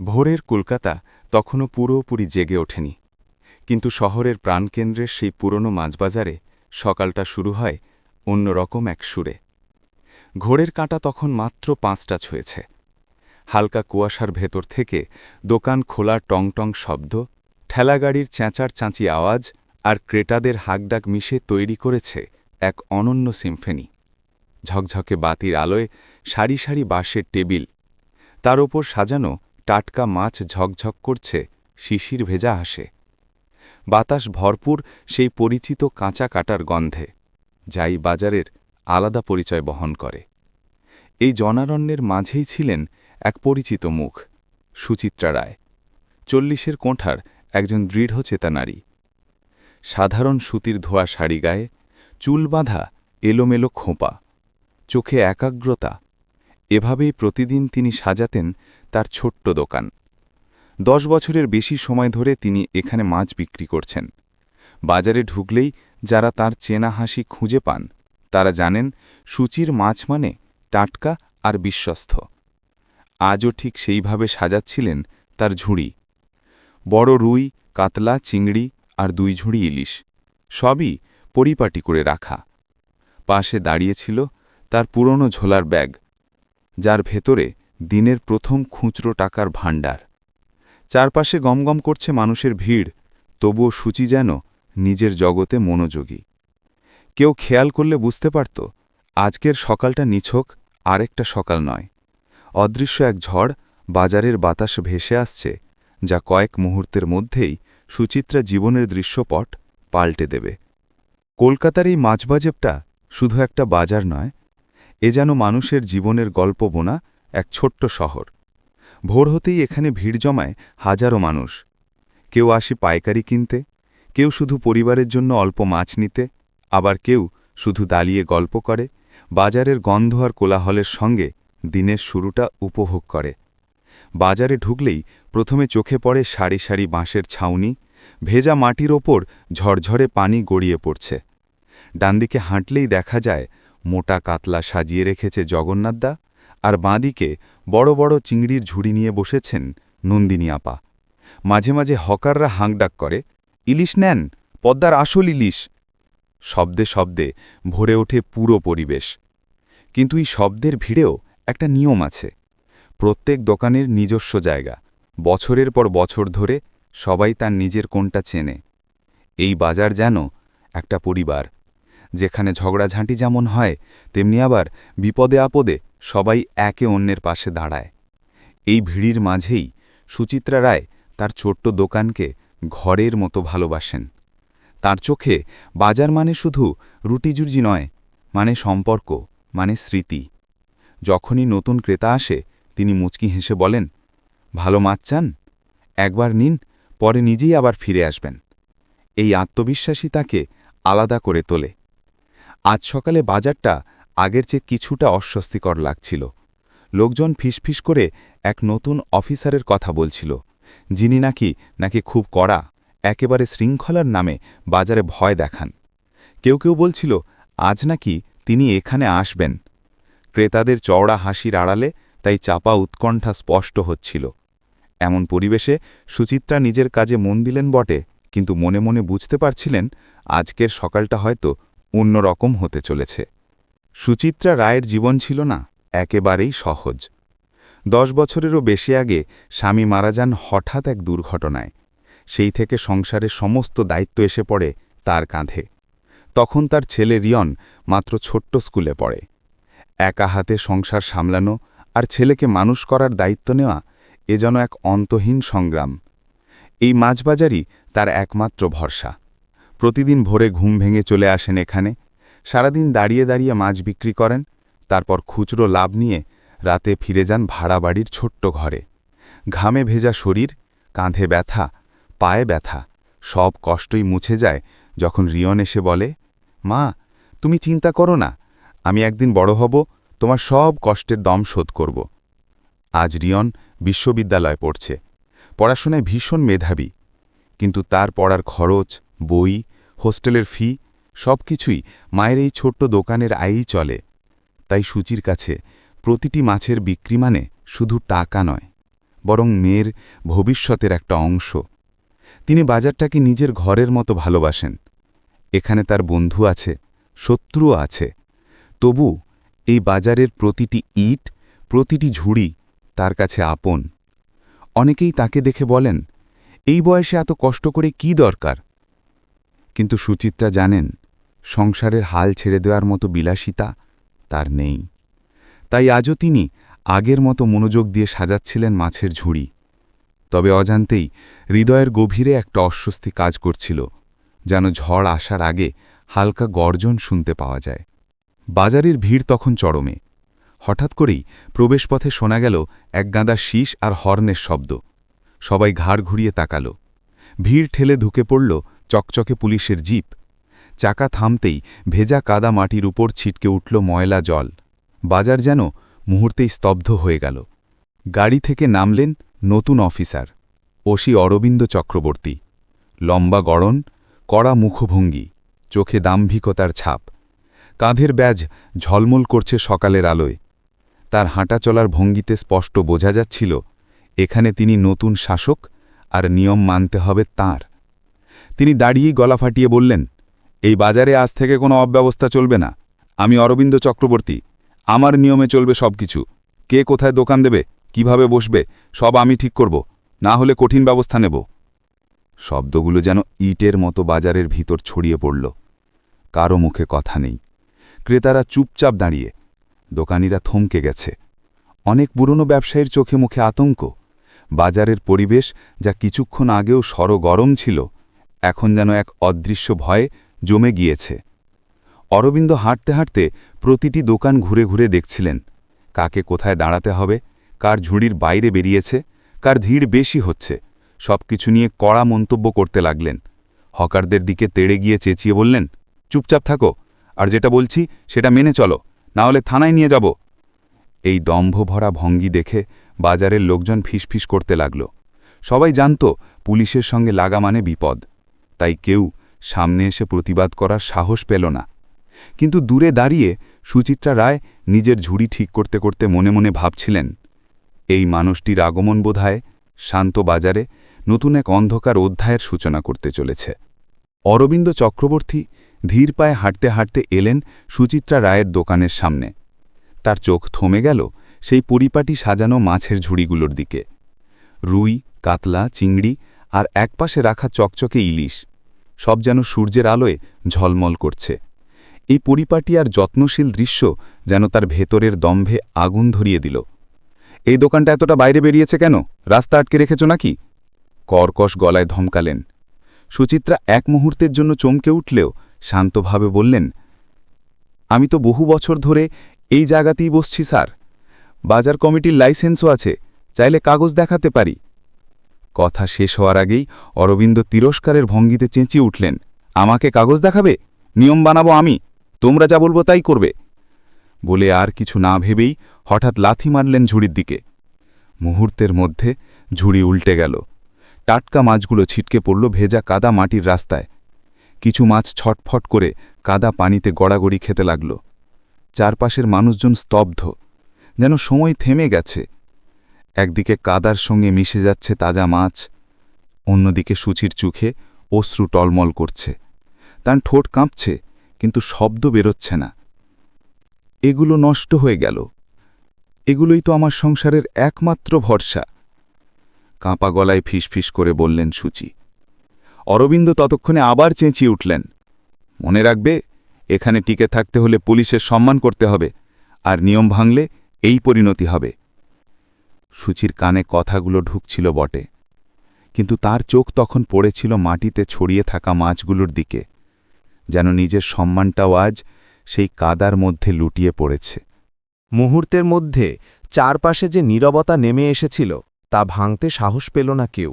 ভোরের কলকাতা তখনও পুরোপুরি জেগে ওঠেনি। কিন্তু শহরের প্রাণকেন্দ্রের সেই পুরনো মাঝবাজারে সকালটা শুরু হয় অন্যরকম এক সুরে। ঘোড়ের কাঁটা তখন মাত্র পাঁচটা ছুঁয়েছে। হালকা কুয়াশার ভেতর থেকে দোকান খোলার টং টং শব্দ, ঠেলাগাড়ির চেঁচার চাঁচি আওয়াজ আর ক্রেটাদের হাকডাক মিশে তৈরি করেছে এক অনন্য সিম্ফেনি। ঝকঝকে বাতির আলোয় সারি সারি বাঁশের টেবিল, তার ওপর সাজানো টাটকা মাছ ঝকঝক করছে, শিশির ভেজা হাসে। বাতাস ভরপুর সেই পরিচিত কাঁচা কাটার গন্ধে, যাই বাজারের আলাদা পরিচয় বহন করে। এই জনারণ্যের মাঝেই ছিলেন এক পরিচিত মুখ, সুচিত্রা রায়, চল্লিশের কোঠার একজন দৃঢ়চেতা নারী সাধারণ সুতির ধোয়া শাড়ি গায়ে, চুল বাঁধা এলোমেলো খোঁপা, চোখে একাগ্রতা, এভাবেই প্রতিদিন তিনি সাজাতেন তার ছোট্ট দোকান। দশ বছরের বেশি সময় ধরে তিনি এখানে মাছ বিক্রি করছেন। বাজারে ঢুকলেই যারা তার চেনা হাসি খুঁজে পান, তারা জানেন সূচির মাছ মানে টাটকা আর বিশ্বস্ত। আজও ঠিক সেইভাবে সাজাচ্ছিলেন তার ঝুড়ি। বড় রুই, কাতলা, চিংড়ি আর দুই ঝুড়ি ইলিশ, সবই পরিপাটি করে রাখা। পাশে দাঁড়িয়েছিল তার পুরনো ঝোলার ব্যাগ, যার ভেতরে দিনের প্রথম খুচরো টাকার ভাণ্ডার। চারপাশে গমগম করছে মানুষের ভিড়, তবুও সূচি যেন নিজের জগতে মনোযোগী। কেউ খেয়াল করলে বুঝতে পারত, আজকের সকালটা নিছক, আরেকটা সকাল নয়। অদৃশ্য এক ঝড় বাজারের বাতাস ভেসে আসছে, যা কয়েক মুহূর্তের মধ্যেই সুচিত্রা জীবনের দৃশ্যপট পাল্টে দেবে। কলকাতার এই মাঝবাজেবটা শুধু একটা বাজার নয়, এ যেন মানুষের জীবনের গল্প বোনা এক ছোট্ট শহর। ভোর হতেই এখানে ভিড় জমায় হাজারো মানুষ। কেউ আসে পাইকারি কিনতে, কেউ শুধু পরিবারের জন্য অল্প মাছ নিতে, আবার কেউ শুধু দাঁড়িয়ে গল্প করে, বাজারের গন্ধ আর কোলাহলের সঙ্গে দিনের শুরুটা উপভোগ করে। বাজারে ঢুকলেই প্রথমে চোখে পড়ে সারি সারি বাঁশের ছাউনি, ভেজা মাটির ওপর ঝরঝরে পানি গড়িয়ে পড়ছে। ডানদিকে হাঁটলেই দেখা যায়, মোটা কাতলা সাজিয়ে রেখেছে জগন্নাথদা আর বাঁদিকে বড় বড় চিংড়ির ঝুড়ি নিয়ে বসেছেন নন্দিনী আপা। মাঝে মাঝে হকাররা হাঁকডাক করে, ইলিশ নেন, পদ্মার আসল ইলিশ। শব্দে শব্দে ভরে ওঠে পুরো পরিবেশ। কিন্তু এই শব্দের ভিড়েও একটা নিয়ম আছে। প্রত্যেক দোকানের নিজস্ব জায়গা। বছরের পর বছর ধরে সবাই তার নিজের কোনটা চেনে। এই বাজার যেন একটা পরিবার যেখানে ঝগড়াঝাঁটি যেমন হয়, তেমনি আবার বিপদে আপদে সবাই একে অন্যের পাশে দাঁড়ায়। এই ভিড়ির মাঝেই সুচিত্রা রায় তার ছোট্ট দোকানকে ঘরের মতো ভালোবাসেন। তার চোখে বাজার মানে শুধু রুটিজুর্জি নয় মানে সম্পর্ক মানে স্মৃতি। যখনই নতুন ক্রেতা আসে, তিনি মুচকি হেসে বলেন, ভালো মাছ চান? একবার নিন, পরে নিজেই আবার ফিরে আসবেন। এই আত্মবিশ্বাসী তাকে আলাদা করে তোলে। আজ সকালে বাজারটা আগের চেয়ে কিছুটা অস্বস্তিকর লাগছিল। লোকজন ফিসফিস করে এক নতুন অফিসারের কথা বলছিল, যিনি নাকি নাকি খুব কড়া, একেবারে শৃঙ্খলার নামে বাজারে ভয় দেখান। কেউ কেউ বলছিল, আজ নাকি তিনি এখানে আসবেন। ক্রেতাদের চওড়া হাসির আড়ালে তাই চাপা উৎকণ্ঠা স্পষ্ট হচ্ছিল। এমন পরিবেশে সুচিত্রা নিজের কাজে মন দিলেন বটে, কিন্তু মনে মনে বুঝতে পারছিলেন, আজকের সকালটা হয়তো অন্যরকম হতে চলেছে। সুচিত্রা রায়ের জীবন ছিল না, একেবারেই সহজ। দশ বছরেরও বেশি আগে স্বামী মারা যান হঠাৎ এক দুর্ঘটনায়। সেই থেকে সংসারের সমস্ত দায়িত্ব এসে পড়ে তার কাঁধে। তখন তার ছেলে রিয়ন মাত্র ছোট্ট স্কুলে পড়ে। একা হাতে সংসার সামলানো আর ছেলেকে মানুষ করার দায়িত্ব নেওয়া এ যেন এক অন্তহীন সংগ্রাম। এই মাছবাজারই তার একমাত্র ভরসা। প্রতিদিন ভোরে ঘুম ভেঙে চলে আসেন এখানে। সারাদিন দাঁড়িয়ে দাঁড়িয়ে মাছ বিক্রি করেন, তারপর খুচরো লাভ নিয়ে রাতে ফিরে যান ভাড়া বাড়ির ছোট্ট ঘরে। ঘামে ভেজা শরীর, কাঁধে ব্যথা, পায়ে ব্যথা, সব কষ্টই মুছে যায় যখন রিয়ন এসে বলে, মা, তুমি চিন্তা করো না, আমি একদিন বড় হব, তোমার সব কষ্টের দম শোধ করব। আজ রিয়ন বিশ্ববিদ্যালয় পড়ছে। পড়াশোনায় ভীষণ মেধাবী। কিন্তু তার পড়ার খরচ, বই হোস্টেলের ফি সব কিছুই মায়ের এই ছোট্ট দোকানের আয়েই চলে। তাই সূচির কাছে প্রতিটি মাছের বিক্রি মানে শুধু টাকা নয়, বরং মেয়ের ভবিষ্যতের একটা অংশ। তিনি বাজারটাকে নিজের ঘরের মতো ভালোবাসেন। এখানে তার বন্ধু আছে, শত্রুও আছে। তবু এই বাজারের প্রতিটি ইট, প্রতিটি ঝুড়ি তার কাছে আপন। অনেকেই তাকে দেখে বলেন, এই বয়সে এত কষ্ট করে কি দরকার? কিন্তু সুচিত্রা জানেন, সংসারের হাল ছেড়ে দেওয়ার মতো বিলাসিতা তার নেই। তাই আজও তিনি আগের মতো মনোযোগ দিয়ে সাজাচ্ছিলেন মাছের ঝুড়ি। তবে অজান্তেই হৃদয়ের গভীরে একটা অস্বস্তি কাজ করছিল, যেন ঝড় আসার আগে হালকা গর্জন শুনতে পাওয়া যায়। বাজারের ভিড় তখন চরমে। হঠাৎ করেই প্রবেশপথে শোনা গেল এক গাদা শীষ আর হর্নের শব্দ। সবাই ঘাড় ঘুরিয়ে তাকাল। ভিড় ঠেলে ঢুকে পড়ল চকচকে পুলিশের জিপ। চাকা থামতেই ভেজা কাদা মাটির উপর ছিটকে উঠল ময়লা জল। বাজার যেন মুহূর্তেই স্তব্ধ হয়ে গেল। গাড়ি থেকে নামলেন নতুন অফিসার, ওসি অরবিন্দ চক্রবর্তী। লম্বা গড়ন, কড়া মুখভঙ্গি, চোখে দাম্ভিকতার ছাপ। কাঁধের ব্যাজ ঝলমল করছে সকালের আলোয়। তার হাঁটা চলার ভঙ্গিতে স্পষ্ট বোঝা যাচ্ছিল, এখানে তিনি নতুন শাসক আর নিয়ম মানতে হবে তার। তিনি দাঁড়িয়েই গলা ফাটিয়ে বললেন, এই বাজারে আজ থেকে কোনো অব্যবস্থা চলবে না। আমি অরবিন্দ চক্রবর্তী। আমার নিয়মে চলবে সব কিছু কে কোথায় দোকান দেবে, কীভাবে বসবে, সব আমি ঠিক করব। না হলে কঠিন ব্যবস্থা নেব। শব্দগুলো যেন ইটের মতো বাজারের ভিতর ছড়িয়ে পড়ল। কারও মুখে কথা নেই। ক্রেতারা চুপচাপ দাঁড়িয়ে। দোকানিরা থমকে গেছে। অনেক পুরনো ব্যবসায়ীর চোখে মুখে আতঙ্ক। বাজারের পরিবেশ যা কিছুক্ষণ আগেও সরগরম ছিল এখন যেন এক অদৃশ্য ভয়ে জমে গিয়েছে। অরবিন্দ হাঁটতে হাঁটতে প্রতিটি দোকান ঘুরে ঘুরে দেখছিলেন, কাকে কোথায় দাঁড়াতে হবে, কার ঝুড়ির বাইরে বেরিয়েছে, কার ভিড় বেশি হচ্ছে। সবকিছু নিয়ে কড়া মন্তব্য করতে লাগলেন। হকারদের দিকে তেড়ে গিয়ে চেঁচিয়ে বললেন, চুপচাপ থাকো, আর যেটা বলছি সেটা মেনে চলো, না হলে থানায় নিয়ে যাব। এই দম্ভ ভরা ভঙ্গি দেখে বাজারের লোকজন ফিসফিস করতে লাগল। সবাই জানত পুলিশের সঙ্গে লাগা মানে বিপদ। তাই কেউ সামনে এসে প্রতিবাদ করার সাহস পেল না। কিন্তু দূরে দাঁড়িয়ে সুচিত্রা রায় নিজের ঝুড়ি ঠিক করতে করতে মনে মনে ভাবছিলেন, এই মানুষটির আগমন বোধহয় শান্ত বাজারে নতুন এক অন্ধকার অধ্যায়ের সূচনা করতে চলেছে। অরবিন্দ চক্রবর্তী ধীর পায়ে হাঁটতে হাঁটতে এলেন সুচিত্রা রায়ের দোকানের সামনে। তার চোখ থমে গেল সেই পরিপাটি সাজানো মাছের ঝুড়িগুলোর দিকে। রুই, কাতলা, চিংড়ি আর একপাশে রাখা চকচকে ইলিশ। সব যেন সূর্যের আলোয় ঝলমল করছে। এই পরিপাটি আর যত্নশীল দৃশ্য যেন তার ভেতরের দম্ভে আগুন ধরিয়ে দিল। এই দোকানটা এতটা বাইরে বেরিয়েছে কেন? রাস্তা আটকে রেখেছ নাকি? কর্কশ গলায় ধমকালেন। সুচিত্রা এক মুহূর্তের জন্য চমকে উঠলেও শান্তভাবে বললেন, আমি তো বহু বছর ধরে এই জায়গাতেই বসছি, স্যার। বাজার কমিটির লাইসেন্সও আছে, চাইলে কাগজ দেখাতে পারি। কথা শেষ হওয়ার আগেই অরবিন্দ তিরস্কারের ভঙ্গিতে চেঁচিয়ে উঠলেন, আমাকে কাগজ দেখাবে? নিয়ম বানাবো আমি। তোমরা যা বলব তাই করবে। বলে আর কিছু না ভেবেই হঠাৎ লাথি মারলেন ঝুড়ির দিকে। মুহূর্তের মধ্যে ঝুড়ি উল্টে গেল। টাটকা মাছগুলো ছিটকে পড়ল ভেজা কাদা মাটির রাস্তায়। কিছু মাছ ছটফট করে কাদা পানিতে গড়াগড়ি খেতে লাগল। চারপাশের মানুষজন স্তব্ধ। যেন সময় থেমে গেছে। একদিকে কাদার সঙ্গে মিশে যাচ্ছে তাজা মাছ, অন্যদিকে সুচির চোখে অশ্রু টলমল করছে। তার ঠোঁট কাঁপছে, কিন্তু শব্দ বেরোচ্ছে না। এগুলো নষ্ট হয়ে গেল। এগুলোই তো আমার সংসারের একমাত্র ভরসা। কাঁপা গলায় ফিসফিস করে বললেন সুচি। অরবিন্দ ততক্ষণে আবার চেঁচিয়ে উঠলেন। মনে রাখবে, এখানে টিকে থাকতে হলে পুলিশের সম্মান করতে হবে, আর নিয়ম ভাঙলে এই পরিণতি হবে। সুচির কানে কথাগুলো ঢুকছিল বটে। কিন্তু তার চোখ তখন পড়েছিল মাটিতে ছড়িয়ে থাকা মাছগুলোর দিকে, যেন নিজের সম্মানটাও আজ সেই কাদার মধ্যে লুটিয়ে পড়েছে। মুহূর্তের মধ্যে চারপাশে যে নীরবতা নেমে এসেছিল, তা ভাঙতে সাহস পেল না কেউ।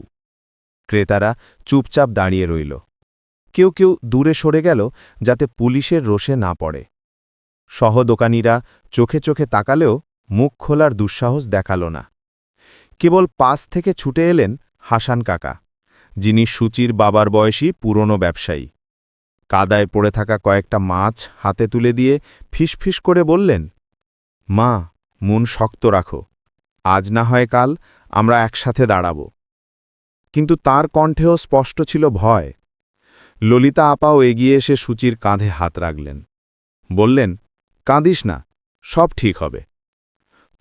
ক্রেতারা চুপচাপ দাঁড়িয়ে রইল। কেউ কেউ দূরে সরে গেল, যাতে পুলিশের রোষে না পড়ে। সহদোকানীরা চোখে চোখে তাকালেও মুখ খোলার দুঃসাহস দেখাল না। কেবল পাশ থেকে ছুটে এলেন হাসান কাকা, যিনি সুচির বাবার বয়সী পুরনো ব্যবসায়ী। কাদায় পড়ে থাকা কয়েকটা মাছ হাতে তুলে দিয়ে ফিসফিস করে বললেন, মা, মন শক্ত রাখো। আজ না হয় কাল আমরা একসাথে দাঁড়াব। কিন্তু তার কণ্ঠেও স্পষ্ট ছিল ভয়। ললিতা আপাও এগিয়ে এসে সূচির কাঁধে হাত রাখলেন। বললেন, কাঁদিস না, সব ঠিক হবে।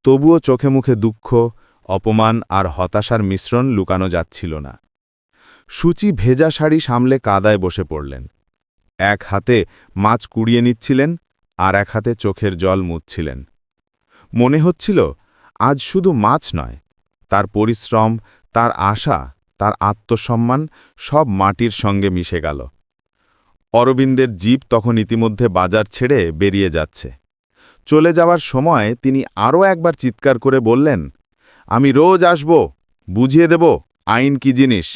তবুও চোখে মুখে দুঃখ অপমান আর হতাশার মিশ্রণ লুকানো যাচ্ছিল না। সূচি ভেজা শাড়ি সামলে কাদায় বসে পড়লেন। এক হাতে মাছ কুড়িয়ে নিচ্ছিলেন আর এক হাতে চোখের জল মুছছিলেন। মনে হচ্ছিল, আজ শুধু মাছ নয়, তার পরিশ্রম, তার আশা, তার আত্মসম্মান সব মাটির সঙ্গে মিশে গেল। অরবিন্দের জীব তখন ইতিমধ্যে বাজার ছেড়ে বেরিয়ে যাচ্ছে। চলে যাওয়ার সময় তিনি আরও একবার চিৎকার করে বললেন আমি রোজ আসব, বুঝিয়ে দেব আইন কি জিনিস।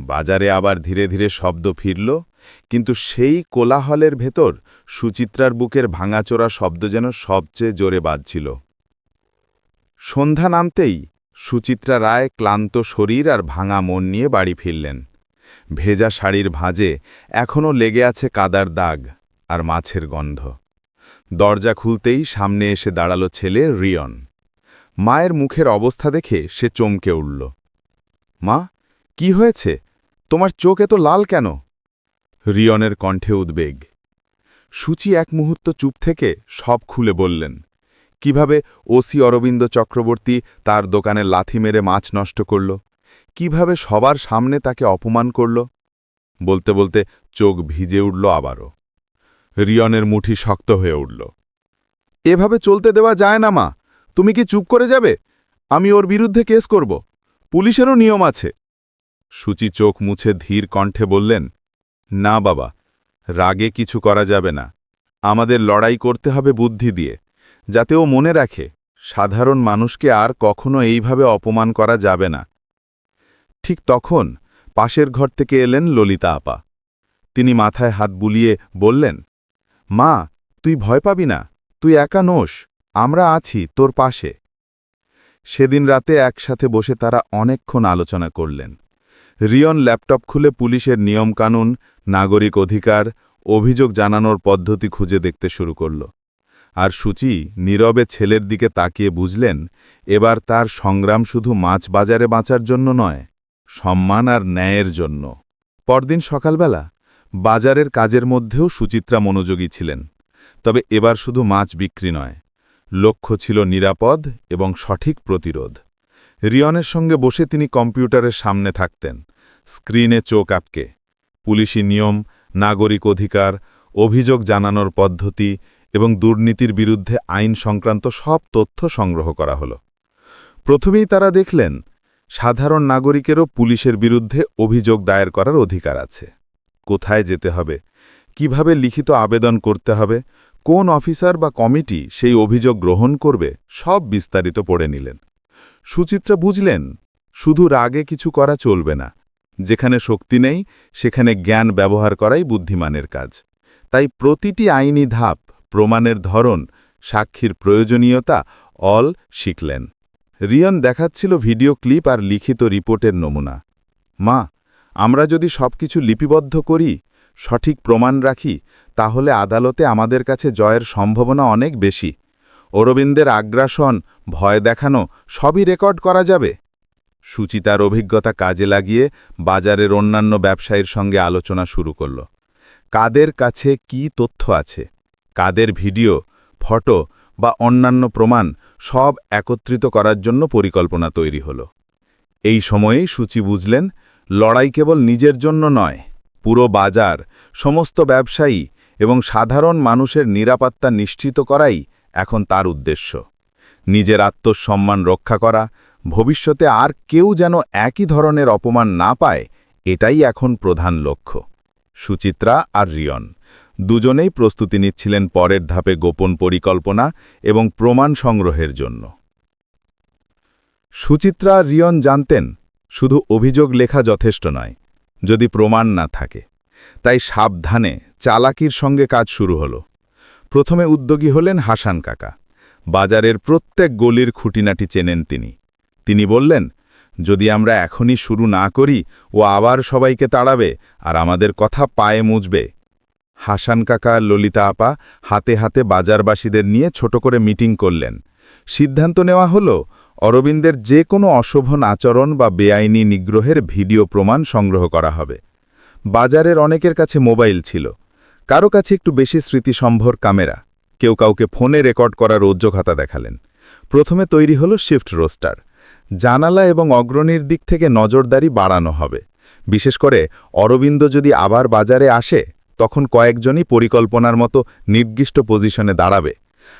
বাজারে আবার ধীরে ধীরে শব্দ ফিরল, কিন্তু সেই কোলাহলের ভেতর সুচিত্রার বুকের ভাঙাচোরা শব্দ যেন সবচেয়ে জোরে বাজছিল। সন্ধ্যা নামতেই সুচিত্রা রায় ক্লান্ত শরীর আর ভাঙা মন নিয়ে বাড়ি ফিরলেন। ভেজা শাড়ির ভাঁজে এখনও লেগে আছে কাদার দাগ আর মাছের গন্ধ। দরজা খুলতেই সামনে এসে দাঁড়াল ছেলে রিয়ন। মায়ের মুখের অবস্থা দেখে সে চমকে উঠল। মা, কি হয়েছে? তোমার চোখ এত লাল কেন? রিয়নের কণ্ঠে উদ্বেগ। সূচি এক মুহূর্ত চুপ থেকে সব খুলে বললেন, কীভাবে ওসি অরবিন্দ চক্রবর্তী তার দোকানে লাথি মেরে মাছ নষ্ট করল? কীভাবে সবার সামনে তাকে অপমান করল? বলতে বলতে চোখ ভিজে উঠল আবারও। রিয়নের মুঠি শক্ত হয়ে উঠল, এভাবে চলতে দেওয়া যায় না, মা। তুমি কি চুপ করে যাবে? আমি ওর বিরুদ্ধে কেস করব। পুলিশেরও নিয়ম আছে। সূচি চোখ মুছে ধীর কণ্ঠে বললেন, না বাবা, রাগে কিছু করা যাবে না। আমাদের লড়াই করতে হবে বুদ্ধি দিয়ে, যাতে ও মনে রাখে, সাধারণ মানুষকে আর কখনো এইভাবে অপমান করা যাবে না। ঠিক তখন পাশের ঘর থেকে এলেন ললিতা আপা। তিনি মাথায় হাত বুলিয়ে বললেন, মা, তুই ভয় পাবি না, তুই একা নোস। আমরা আছি তোর পাশে। সেদিন রাতে একসাথে বসে তারা অনেকক্ষণ আলোচনা করলেন। রিয়ন ল্যাপটপ খুলে পুলিশের নিয়মকানুন, নাগরিক অধিকার, অভিযোগ জানানোর পদ্ধতি খুঁজে দেখতে শুরু করল। আর সূচি নীরবে ছেলের দিকে তাকিয়ে বুঝলেন, এবার তার সংগ্রাম শুধু মাছ বাজারে বাঁচার জন্য নয়, সম্মান আর ন্যায়ের জন্য। পরদিন সকালবেলা বাজারের কাজের মধ্যেও সুচিত্রা মনোযোগী ছিলেন, তবে এবার শুধু মাছ বিক্রি নয় লক্ষ্য ছিল নিরাপদ এবং সঠিক প্রতিরোধ। রিয়নের সঙ্গে বসে তিনি কম্পিউটারের সামনে থাকতেন। স্ক্রিনে চোখ আপকে পুলিশি নিয়ম, নাগরিক অধিকার, অভিযোগ জানানোর পদ্ধতি এবং দুর্নীতির বিরুদ্ধে আইন সংক্রান্ত সব তথ্য সংগ্রহ করা হল। প্রথমেই তারা দেখলেন, সাধারণ নাগরিকেরও পুলিশের বিরুদ্ধে অভিযোগ দায়ের করার অধিকার আছে। কোথায় যেতে হবে? কীভাবে লিখিত আবেদন করতে হবে? কোন অফিসার বা কমিটি সেই অভিযোগ গ্রহণ করবে সব বিস্তারিত পড়ে নিলেন। সুচিত্রা বুঝলেন, শুধু রাগে কিছু করা চলবে না। যেখানে শক্তি নেই, সেখানে জ্ঞান ব্যবহার করাই বুদ্ধিমানের কাজ। তাই প্রতিটি আইনি ধাপ, প্রমাণের ধরন, সাক্ষীর প্রয়োজনীয়তা, অল শিখলেন। রিয়ন দেখাচ্ছিল ভিডিও ক্লিপ আর লিখিত রিপোর্টের নমুনা। মা, আমরা যদি সবকিছু লিপিবদ্ধ করি, সঠিক প্রমাণ রাখি তাহলে আদালতে আমাদের কাছে জয়ের সম্ভাবনা অনেক বেশি। অরবিন্দের আগ্রাসন, ভয় দেখানো, সবই রেকর্ড করা যাবে। সুচিতার অভিজ্ঞতা কাজে লাগিয়ে বাজারের অন্যান্য ব্যবসায়ীর সঙ্গে আলোচনা শুরু করল। কাদের কাছে কি তথ্য আছে? কাদের ভিডিও, ফটো বা অন্যান্য প্রমাণ সব একত্রিত করার জন্য পরিকল্পনা তৈরি হল। এই সময়েই সূচি বুঝলেন, লড়াই কেবল নিজের জন্য নয়, পুরো বাজার, সমস্ত ব্যবসায়ী এবং সাধারণ মানুষের নিরাপত্তা নিশ্চিত করাই এখন তার উদ্দেশ্য। নিজের আত্মসম্মান রক্ষা করা, ভবিষ্যতে আর কেউ যেন একই ধরনের অপমান না পায়, এটাই এখন প্রধান লক্ষ্য। সুচিত্রা আর রিয়ন দুজনেই প্রস্তুতি নিচ্ছিলেন পরের ধাপে গোপন পরিকল্পনা এবং প্রমাণ সংগ্রহের জন্য। সুচিত্রা রিয়ন জানতেন, শুধু অভিযোগ লেখা যথেষ্ট নয়, যদি প্রমাণ না থাকে। তাই সাবধানে চালাকির সঙ্গে কাজ শুরু হল। প্রথমে উদ্যোগী হলেন হাসান কাকা। বাজারের প্রত্যেক গলির খুঁটিনাটি চেনেন তিনি। তিনি বললেন, যদি আমরা এখনই শুরু না করি, ও আবার সবাইকে তাড়াবে আর আমাদের কথা পায়ে মুজবে হাসান কাকা, ললিতা আপা হাতে হাতে বাজারবাসীদের নিয়ে ছোট করে মিটিং করলেন। সিদ্ধান্ত নেওয়া হল, অরবিন্দের যে কোনো অশোভন আচরণ বা বেআইনি নিগ্রহের ভিডিও প্রমাণ সংগ্রহ করা হবে। বাজারের অনেকের কাছে মোবাইল ছিল। কারও কাছে একটু বেশি স্মৃতিসম্ভর ক্যামেরা। কেউ কাউকে ফোনে রেকর্ড করার উদ্যোগতা দেখালেন। প্রথমে তৈরি হলো শিফট রোস্টার। জানালা এবং অগ্রণীর দিক থেকে নজরদারি বাড়ানো হবে। বিশেষ করে অরবিন্দ যদি আবার বাজারে আসে, তখন কয়েকজনই পরিকল্পনার মতো নির্দিষ্ট পজিশনে দাঁড়াবে।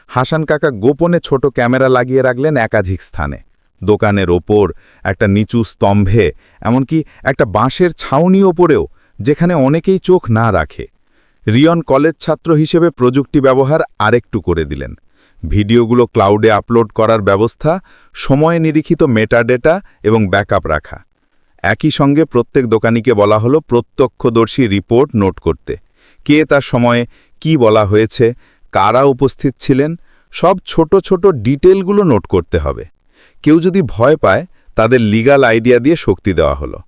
হাসান কাকা গোপনে ছোট ক্যামেরা লাগিয়ে রাখলেন একাধিক স্থানে। দোকানের ওপর, একটা নিচু স্তম্ভে, এমনকি একটা বাঁশের ছাউনি ওপরেও, যেখানে অনেকেই চোখ না রাখে। রিয়ন কলেজ ছাত্র হিসেবে প্রযুক্তি ব্যবহার আরেকটু করে দিলেন। ভিডিওগুলো ক্লাউডে আপলোড করার ব্যবস্থা, সময় নিরীক্ষিত মেটাডেটা এবং ব্যাকআপ রাখা। একই সঙ্গে প্রত্যেক দোকানিকে বলা হলো প্রত্যক্ষদর্শী রিপোর্ট নোট করতে। কে তার সময়ে কি বলা হয়েছে, কারা উপস্থিত ছিলেন, সব ছোট ছোট ডিটেলগুলো নোট করতে হবে। কেউ যদি ভয় পায়, তাদের লিগাল আইডিয়া দিয়ে শক্তি দেওয়া হলো।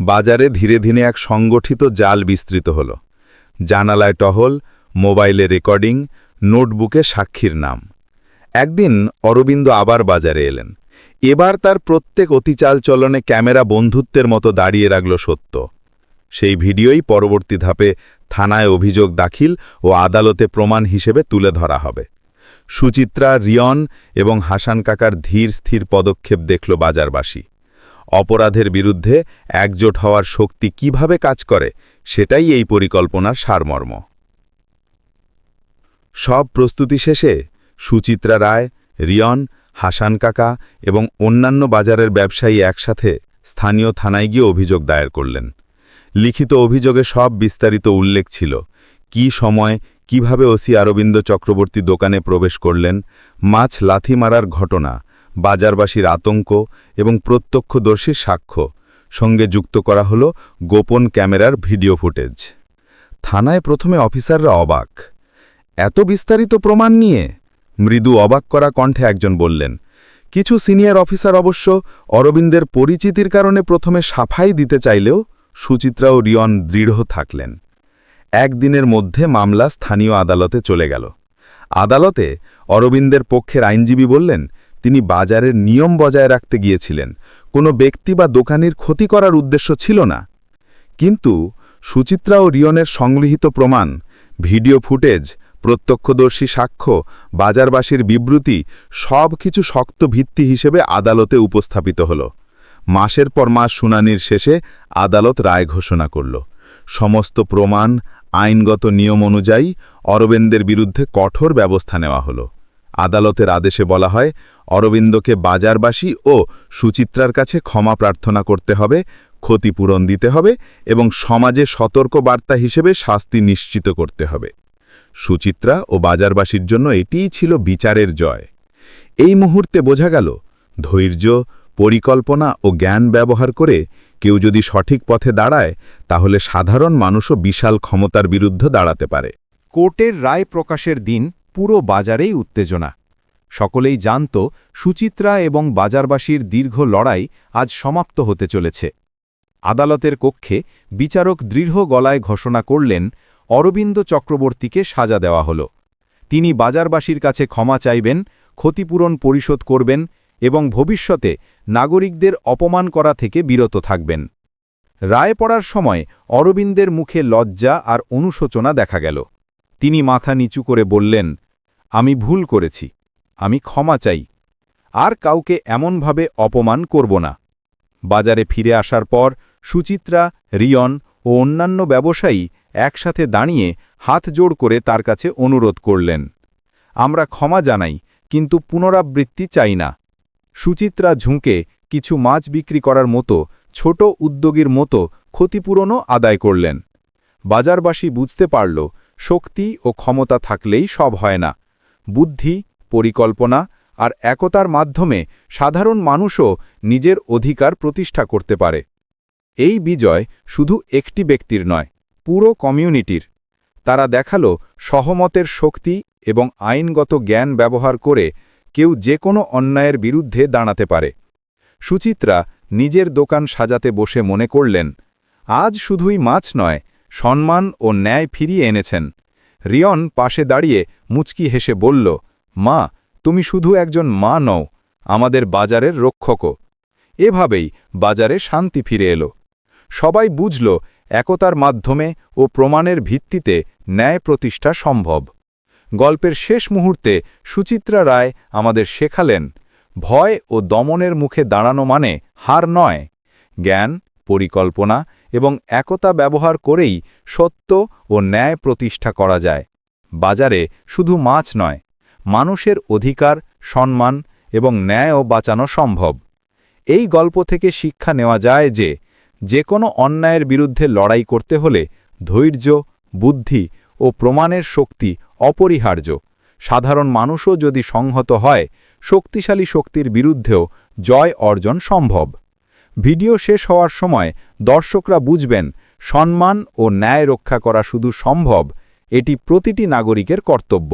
বাজারে ধীরে ধীরে এক সংগঠিত জাল বিস্তৃত হলো। জানালায় টহল, মোবাইলে রেকর্ডিং, নোটবুকে সাক্ষীর নাম। একদিন অরবিন্দ আবার বাজারে এলেন। এবার তার প্রত্যেক অতিচাল চলনে ক্যামেরা বন্ধুত্বের মতো দাঁড়িয়ে রাখল সত্য। সেই ভিডিওই পরবর্তী ধাপে থানায় অভিযোগ দাখিল ও আদালতে প্রমাণ হিসেবে তুলে ধরা হবে। সুচিত্রা, রিয়ন এবং হাসান কাকার ধীর স্থির পদক্ষেপ দেখল বাজারবাসী। অপরাধের বিরুদ্ধে একজোট হওয়ার শক্তি কীভাবে কাজ করে, সেটাই এই পরিকল্পনার সারমর্ম। সব প্রস্তুতি শেষে সুচিত্রা রায়, রিয়ন, হাসান কাকা এবং অন্যান্য বাজারের ব্যবসায়ী একসাথে স্থানীয় থানায় গিয়ে অভিযোগ দায়ের করলেন। লিখিত অভিযোগে সব বিস্তারিত উল্লেখ ছিল। কি সময়, কীভাবে ওসি অরবিন্দ চক্রবর্তী দোকানে প্রবেশ করলেন, মাছ লাথি মারার ঘটনা বাজারবাসীর আতঙ্ক এবং প্রত্যক্ষদর্শীর সাক্ষ্য সঙ্গে যুক্ত করা হল গোপন ক্যামেরার ভিডিও ফুটেজ। থানায় প্রথমে অফিসাররা অবাক। এত বিস্তারিত প্রমাণ নিয়ে? মৃদু অবাক করা কণ্ঠে একজন বললেন, কিছু সিনিয়র অফিসার অবশ্য অরবিন্দের পরিচিতির কারণে প্রথমে সাফাই দিতে চাইলেও সুচিত্রা ও রিয়ন দৃঢ় থাকলেন। একদিনের মধ্যে মামলা স্থানীয় আদালতে চলে গেল। আদালতে অরবিন্দের পক্ষের আইনজীবী বললেন তিনি বাজারের নিয়ম বজায় রাখতে গিয়েছিলেন। কোনো ব্যক্তি বা দোকানির ক্ষতি করার উদ্দেশ্য ছিল না। কিন্তু সুচিত্রা ও রিয়নের সংগৃহীত প্রমাণ, ভিডিও ফুটেজ, প্রত্যক্ষদর্শী সাক্ষ্য, বাজারবাসীর বিবৃতি সব কিছু শক্ত ভিত্তি হিসেবে আদালতে উপস্থাপিত হল। মাসের পর মাস শুনানির শেষে আদালত রায় ঘোষণা করল। সমস্ত প্রমাণ, আইনগত নিয়ম অনুযায়ী অরবিন্দের বিরুদ্ধে কঠোর ব্যবস্থা নেওয়া হল। আদালতের আদেশে বলা হয় অরবিন্দকে বাজারবাসী ও সুচিত্রার কাছে ক্ষমা প্রার্থনা করতে হবে, ক্ষতিপূরণ দিতে হবে এবং সমাজে সতর্ক বার্তা হিসেবে শাস্তি নিশ্চিত করতে হবে। সুচিত্রা ও বাজারবাসীর জন্য এটিই ছিল বিচারের জয়। এই মুহূর্তে বোঝা গেল, ধৈর্য, পরিকল্পনা ও জ্ঞান ব্যবহার করে কেউ যদি সঠিক পথে দাঁড়ায়, তাহলে সাধারণ মানুষও বিশাল ক্ষমতার বিরুদ্ধে দাঁড়াতে পারে। কোর্টের রায় প্রকাশের দিন পুরো বাজারেই উত্তেজনা। সকলেই জানত, সুচিত্রা এবং বাজারবাসীর দীর্ঘ লড়াই আজ সমাপ্ত হতে চলেছে। আদালতের কক্ষে বিচারক দৃঢ় গলায় ঘোষণা করলেন, অরবিন্দ চক্রবর্তীকে সাজা দেওয়া হল। তিনি বাজারবাসীর কাছে ক্ষমা চাইবেন, ক্ষতিপূরণ পরিশোধ করবেন এবং ভবিষ্যতে নাগরিকদের অপমান করা থেকে বিরত থাকবেন। রায় পড়ার সময় অরবিন্দের মুখে লজ্জা আর অনুশোচনা দেখা গেল। তিনি মাথা নিচু করে বললেন, আমি ভুল করেছি। আমি ক্ষমা চাই। আর কাউকে এমনভাবে অপমান করব না। বাজারে ফিরে আসার পর সুচিত্রা, রিয়ন ও অন্যান্য ব্যবসায়ী একসাথে দাঁড়িয়ে হাত জোড় করে তার কাছে অনুরোধ করলেন। আমরা ক্ষমা জানাই, কিন্তু পুনরাবৃত্তি চাই না। সুচিত্রা ঝুঁকে কিছু মাছ বিক্রি করার মতো, ছোট উদ্যোগীর মতো ক্ষতিপূরণও আদায় করলেন। বাজারবাসী বুঝতে পারল, শক্তি ও ক্ষমতা থাকলেই সব হয় না। বুদ্ধি পরিকল্পনা আর একতার মাধ্যমে সাধারণ মানুষও নিজের অধিকার প্রতিষ্ঠা করতে পারে। এই বিজয় শুধু একটি ব্যক্তির নয়, পুরো কমিউনিটির। তারা দেখাল সহমতের শক্তি এবং আইনগত জ্ঞান ব্যবহার করে কেউ যে কোনো অন্যায়ের বিরুদ্ধে দাঁড়াতে পারে। সুচিত্রা নিজের দোকান সাজাতে বসে মনে করলেন, আজ শুধুই মাছ নয়, সম্মান ও ন্যায় ফিরিয়ে এনেছেন। রিয়ন পাশে দাঁড়িয়ে মুচকি হেসে বলল মা, তুমি শুধু একজন মা নও, আমাদের বাজারের রক্ষকও। এভাবেই বাজারে শান্তি ফিরে এলো। সবাই বুঝল, একতার মাধ্যমে ও প্রমাণের ভিত্তিতে ন্যায় প্রতিষ্ঠা সম্ভব। গল্পের শেষ মুহূর্তে সুচিত্রা রায় আমাদের শেখালেন, ভয় ও দমনের মুখে দাঁড়ানো মানে হার নয়, জ্ঞান, পরিকল্পনা এবং একতা ব্যবহার করেই সত্য ও ন্যায় প্রতিষ্ঠা করা যায়। বাজারে শুধু মাছ নয় মানুষের অধিকার, সম্মান এবং ন্যায়ও বাঁচানো সম্ভব। এই গল্প থেকে শিক্ষা নেওয়া যায় যে যে কোনো অন্যায়ের বিরুদ্ধে লড়াই করতে হলে ধৈর্য, বুদ্ধি ও প্রমাণের শক্তি অপরিহার্য। সাধারণ মানুষও যদি সংহত হয়, শক্তিশালী শক্তির বিরুদ্ধেও জয় অর্জন সম্ভব। ভিডিও শেষ হওয়ার সময় দর্শকরা বুঝবেন, সম্মান ও ন্যায় রক্ষা করা শুধু সম্ভব, এটি প্রতিটি নাগরিকের কর্তব্য।